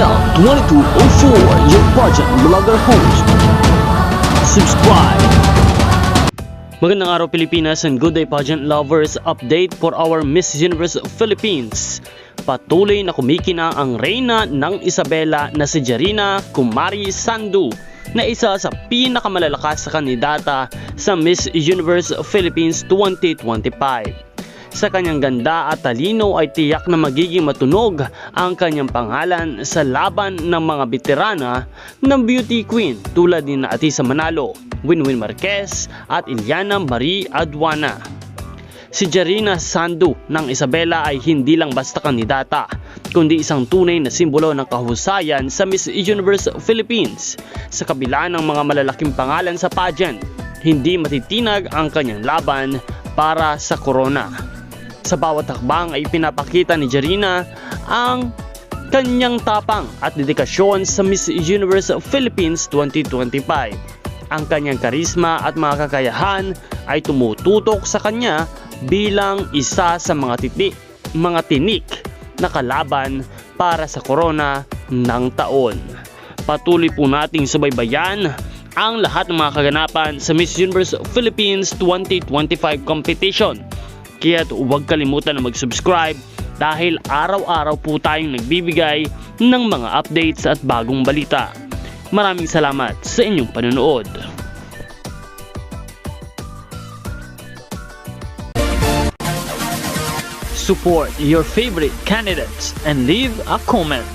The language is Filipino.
Mel 2204, your pageant vlogger host. Subscribe. Magandang araw Pilipinas and good day pageant lovers update for our Miss Universe Philippines. Patuloy na kumikina ang reyna ng Isabela na si Jarina Kumari Sandu na isa sa pinakamalalakas sa kandidata sa Miss Universe Philippines 2025. Sa kanyang ganda at talino ay tiyak na magiging matunog ang kanyang pangalan sa laban ng mga veterana ng beauty queen tulad ni Atisa Manalo, Winwin Marquez at Iliana Marie Aduana. Si Jarina Sandu ng Isabela ay hindi lang basta kandidata, kundi isang tunay na simbolo ng kahusayan sa Miss Universe Philippines. Sa kabila ng mga malalaking pangalan sa pageant, hindi matitinag ang kanyang laban para sa corona. Sa bawat hakbang ay pinapakita ni Jarina ang kanyang tapang at dedikasyon sa Miss Universe Philippines 2025. Ang kanyang karisma at mga kakayahan ay tumututok sa kanya bilang isa sa mga titi, mga tinik na kalaban para sa corona ng taon. Patuloy po nating subaybayan ang lahat ng mga kaganapan sa Miss Universe Philippines 2025 competition. Kaya't huwag kalimutan na mag-subscribe dahil araw-araw po tayong nagbibigay ng mga updates at bagong balita. Maraming salamat sa inyong panonood. support your favorite candidates and leave a comment.